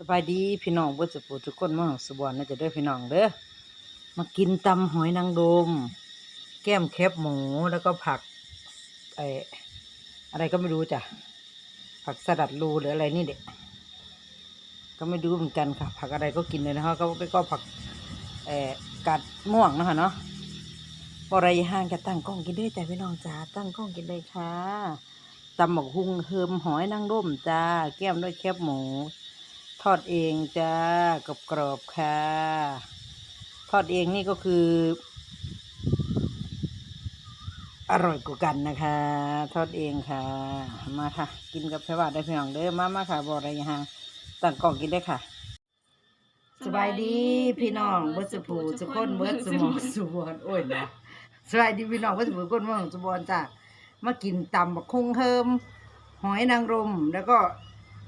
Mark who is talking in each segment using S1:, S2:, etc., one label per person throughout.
S1: สบายดีพี่น้องเบิดสุปูทุกคนมาสบอนน่าจะได้พี่น้องเด้อมากินตำหอยนางรมแก้มแคบหมูแล้วก็ผักไออะไรก็ไม่รู้จ้ะผักสลัดรูหรืออะไรนี่เด็กก็ไม่รู้เหมือนกันค่ะ ผักอะไรก็กินเลยนะคะก็ก็ผักเออกัดม่วงนะคะเนาะบอะไรห้างจะตั้งกล้องกินได้แต่พี่น้องจ้าตั้งกล้องกินเลยค่ะตำหมกหุงเฮิมหอยนางรมจ้าแก้มด้วยแคบหมู ดเองจ้ากรอบกรอบๆค่ะ ทอดเองนี่ก็คือ อร่อยกว่ากันนะคะ ทอดเองค่ะ มาค่ะ กินกับพระบาได้เพียงเด้อมามาค่ะบอกอะไรยังตั้งกล่องกินได้ค่ะสบายดีพี่น้องเบิร์ดสุภูสุกคนเบิร์ดสมองสุบอนโอ้ยนะสบายดีพี่น้องเบิร์ดสุภูคนเมืองสุบอนจ้ะมากินตำบักคุงเฮิมหอยนางรมแล้วก็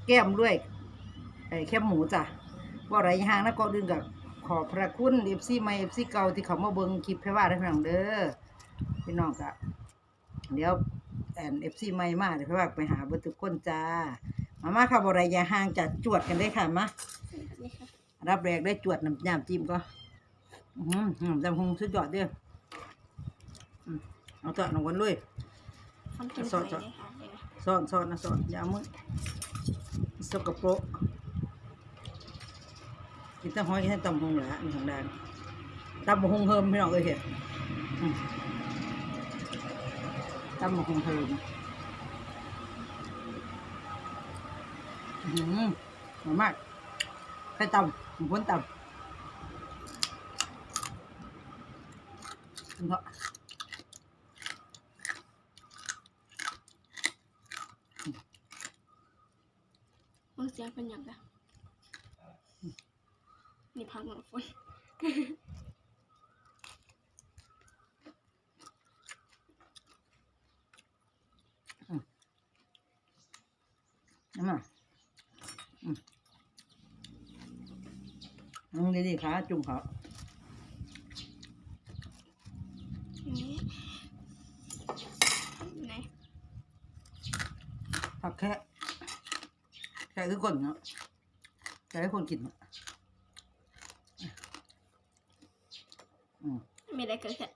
S1: แก้มด้วย แคบหมูจ้ะว่าไรห่างนะก็ดึงกับขอบพระคุณเอฟซีใหม่เอฟซีเก่าที่เขามาเบิ่งคลิปให้ว่าได้พี่น้องเด้อพี่น้องกะเดี๋ยวแอนเอฟซีใหม่มาเดี๋ยวพี่ว่าไปหาเบอร์ทุกคนจ้ามามาค่ะบ่ไรอย่าห่างจัดจวดกันได้ค่ะมารับแรกได้จวดน้ำยำจิ้มก็อืมอืมจำคงสุดยอดเด้ออืมเอาต่อหนองกันเลย
S2: ทำกิน
S1: สดๆ
S2: หอยเลยค่ะเดี๋ยวนะ
S1: ซ้อนซ้อนนะซ้อนอยาเอามือสกปรก กินแตะหอยกินต่ตำหงแหละนี่ของแดงตำหงเฮิมพี่น้องเอ้ยเห็ดอืมตำหงเฮิมอืมหอมมากใครตำผมพ้นตำคุณพ่อ
S2: มึงเสียงเป็นอย่างไร นี่พักหนูฝน
S1: น้ำมาอืมนั่งดีๆขาจุ่มเขา
S2: นี่ไหน
S1: ผักแค่แค่ทุกคนเนาะแค่ให้คนกินเนาะอืม
S2: ไม่ได้เกิดขึ้น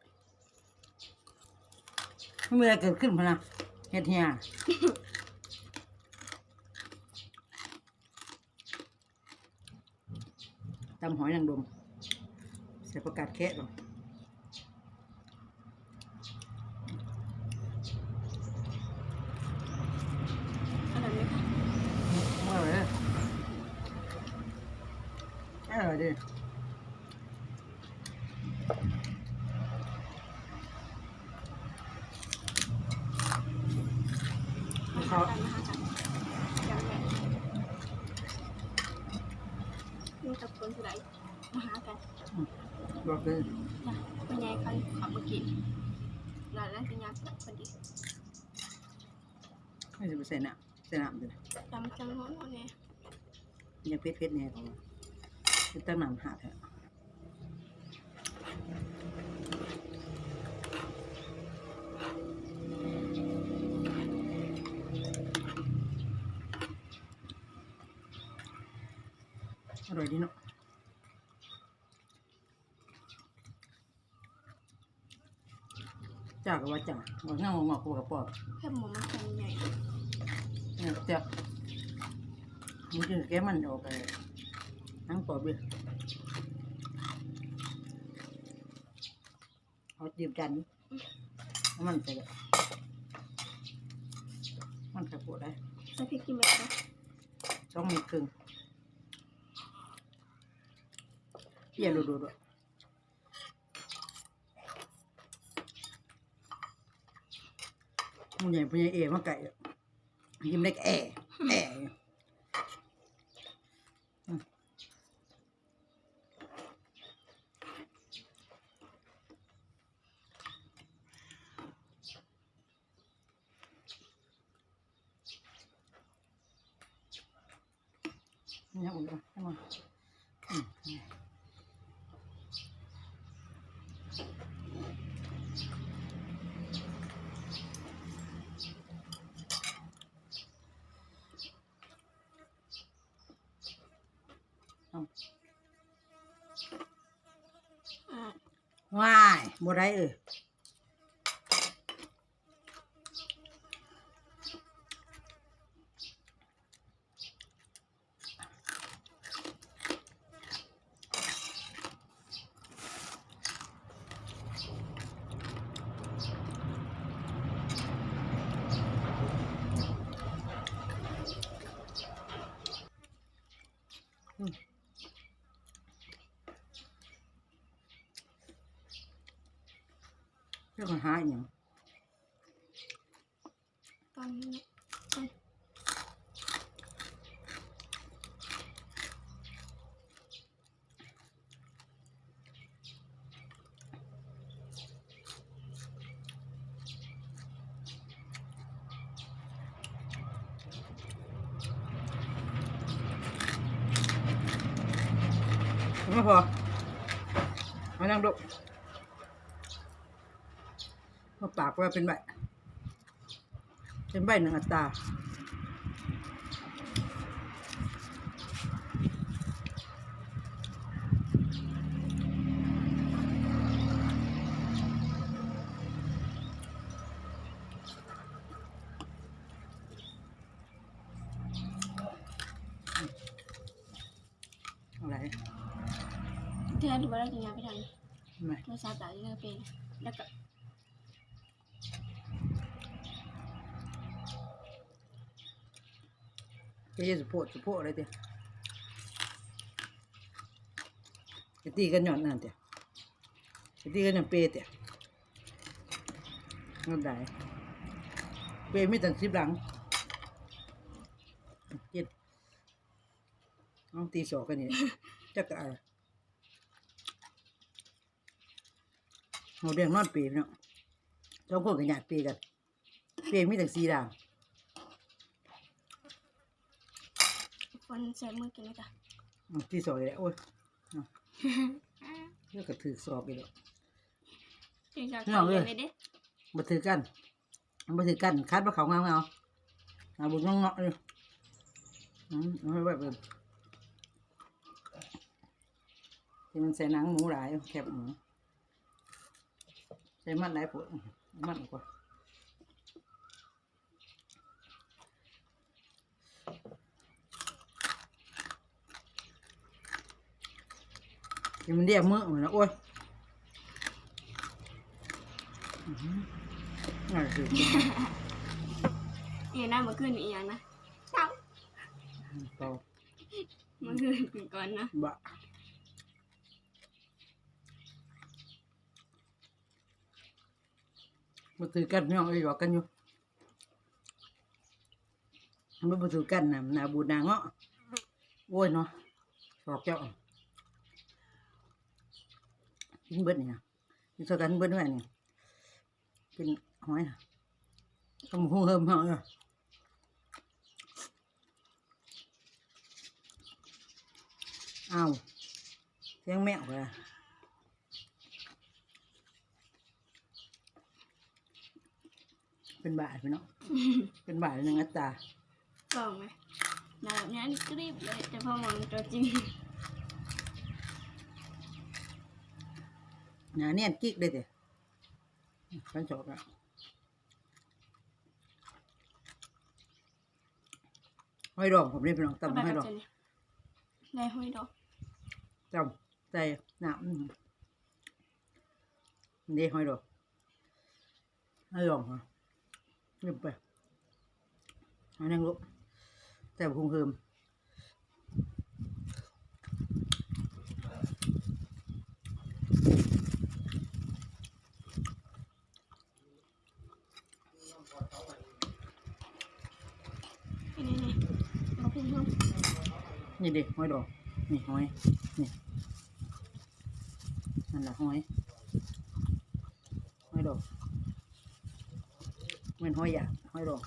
S1: ไม่มีอะไรเกิดขึ้นพะนะเฮ็ดเฮียตำหอยนางรมใส่ประกาศแค่หรอ
S2: อะไรไหมคะ
S1: อร่อยเลยอร่อยดิ
S2: มาหากันมาหากันอย่างไรนี่กับคนผู้ใดมาหากัน
S1: บอกเลย
S2: จ้ะเป็นไงเขาขับมากินร้านแรกเป็นยาคนดี
S1: ไม่จะไปใส่น้ำใส่น้ำเลย
S2: จำจำโน้นเนี่ย
S1: ยังเพชรเพชรเนี่ยเขาเป็นตั้งน้ำหาแท้อร่ ดีเนาะจ้าก็ว่าจ้าว่าง่างงอกกว่าปอบ
S2: แค่หมูมันแข็งใหญ่
S1: เนี่ยจ้ะมันจะแกมันออกไปทั้งปอบเลยเอาจีบจันทร์เอามันใส่เลยมันกระปุกได้
S2: ใส่พริกกี่เม็ดนะ
S1: สองเม็ดครึ่ง เยี่ยดูดูดูมันใหญ่มันใหญ่เอ๋มาไก่ยิ้มเล็กแอ๋แอ๋เนี่ยอุ่นก่อนให้มันอืม
S2: อ่า
S1: ว้าย บ่ได้เออ เรื่องหาอหย่าง
S2: ตอนนี้
S1: ไม่พอมานั่งดู มาปากว่าเป็นใบเป็นใบหนึ่งอัตราอะไร
S2: เทือนถือว่าเรากินยาไปทัน
S1: ทำไม
S2: ไม่ทราบแต่ยังเป็นแล้วก็ เจะ
S1: ยืดสะโพสะโพอะไรเดียวจะตีกันหย่อนนั่นเดียวจะตีกันหย่อนเปรตเดียวนั่นได้เปรมีตั้งสิบหลังเจ็ดเอาตีสองกันนี่จักกะอะไรเราเรียงนอนเปรเนาะสองคนกันหยาดเปรกันเปรมีตั้งสี่หลัง
S2: คนใส่มือกินเลยจ้ะ
S1: อืมที่สองเลยแหละโอ้ยอะเลือกกระถือสอบอีกแล้ว
S2: กินจาก
S1: ไม่เอาเลย
S2: เลยเด้
S1: มาถือกันมาถือกันคัดมาเขาเงาเงาเอาบุญเงาะๆเลยอืมเอาไว้แบบเดิมที่มันใส่หนังหมูหลายแคบหมูใส่มันหลายปวดมันกว่า ที่มันเรียกมือเหมือนนะโอ้ยอื้อหือน่าสิ
S2: อีกนะเมื่อคืนอีกอย่างนะเช้า
S1: เปล่า
S2: เมื่อคืน กินก่อนนะ
S1: บะมาถือกันย่องไอ้หยอกกันอยู่มันมาถือกันนะมันนาบูดนาเงาะโอ้ยเนาะสอกเจ้ากินเบิดนี่นะกินสกันเบิดด้วยนี่เป็นหอยนะทำหูเฮิมเหาเลยอ้าวเสียงแมวเลยเป็นบาทพี่เนาะ เป็นบาทหนึ่งอัตรา
S2: ลองไหมนายแบบนี้กรีบเลย แต่พอมองตัวจริง
S1: หนาเนี่ยกิ๊กเลยเด้ฟันจอบละห้อยดองผมเรียกพี่น้อง
S2: ก็
S1: ตำ
S2: ไป
S1: ห้อย
S2: กั
S1: ด
S2: บ
S1: อง
S2: เจนได้ห้อยดอก
S1: จำใจน้ำนี่เด้ห้อยดองห้อยดองเหรอเรียบไปเอันนั่งลุกแต่คงเฮิม
S2: นี่นี่นี่มาพุ่งพุ่ง
S1: นี่เด็กห้อยดอก นี่ห้อย นี่นั่นแหละห้อย ห้อยดอกเหมือนห้อยหยาห้อยดอก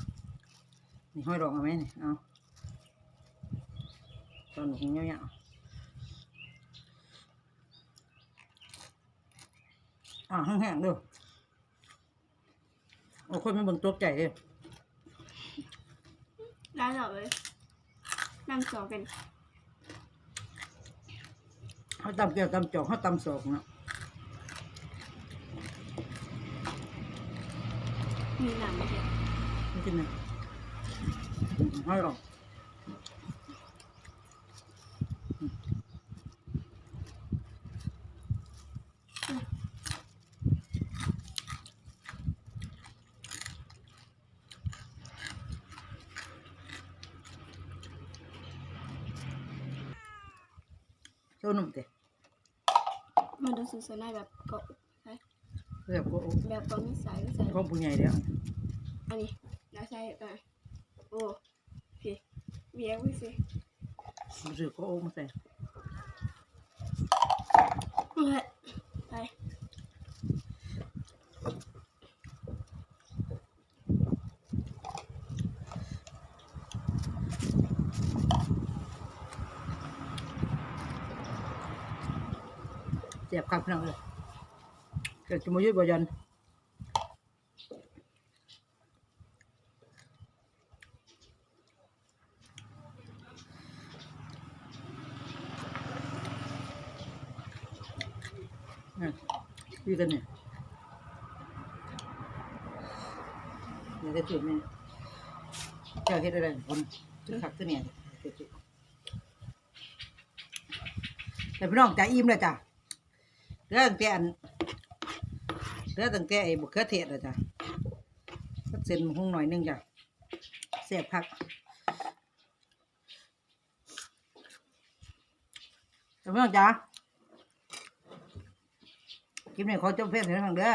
S1: นี่ห้อยดอกเอาไหมนี่เอาตอนหนูคงเงี้ยๆอ่าแห้งๆด้วยเอาคนมาเบิ่งตัวใจเลย
S2: ได้ดอกเลยนำสองเป็น
S1: เขาตำแก้วตำจอกเขาตำศอกเนาะ
S2: มีหนามไหมเนี่ย
S1: ไม่กินนะให้หรอกโซนุ่มเตะ
S2: มันต้องสื่อสารแบบเกาะใช่
S1: เรียกว่า
S2: แบบเกาะนิสัยก็ใส่
S1: ของผู้ใหญ่เดียว
S2: อันนี้แล้วใส่ไปโอ้พี่เบียร์วิสิ
S1: รู้สึกก็โอ้มาใส่
S2: เฮ้ยไป
S1: เจ็บครับพี่น้องเลยเกิดจะมายืดบ่ยันนี่ยืดกันเนี่ยเดี๋ยวจะจุดเนี่ยเจ้าเฮ็ดอะไรคนจุดขักตัวเนี่ยแต่พี่น้องจ่อิ่มเลยจ้ะ เรื่องแต่อันเรื่องตั้งแต่ไอ้บุกเขือเทศอะจ้ะสักเส้นหงหน่อยนึงจ้ะเสียบพักท่านผู้ชมจ้ะคลิปนี้ขอจบเพียงเท่านั้นเด้อ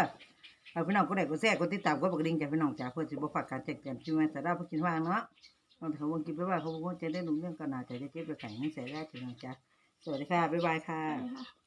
S1: เอาพี่น้องก็ได้ก็แซ่ก็ติดตามก็ปกดิ่งจ้ะพี่น้องจ้ะเพื่อสิบ่ฝากการแจ้งเตือนที่มาสาระผู้กินว่างเนาะมันเขาวงกินไปว่าเขาว่าจะได้รู้เรื่องกันหนาใจจะเจ็บจะแข็งให้ใส่ได้ถึงจ้ะสวัสดีค่ะ บ๊ายบาย
S2: ค่ะ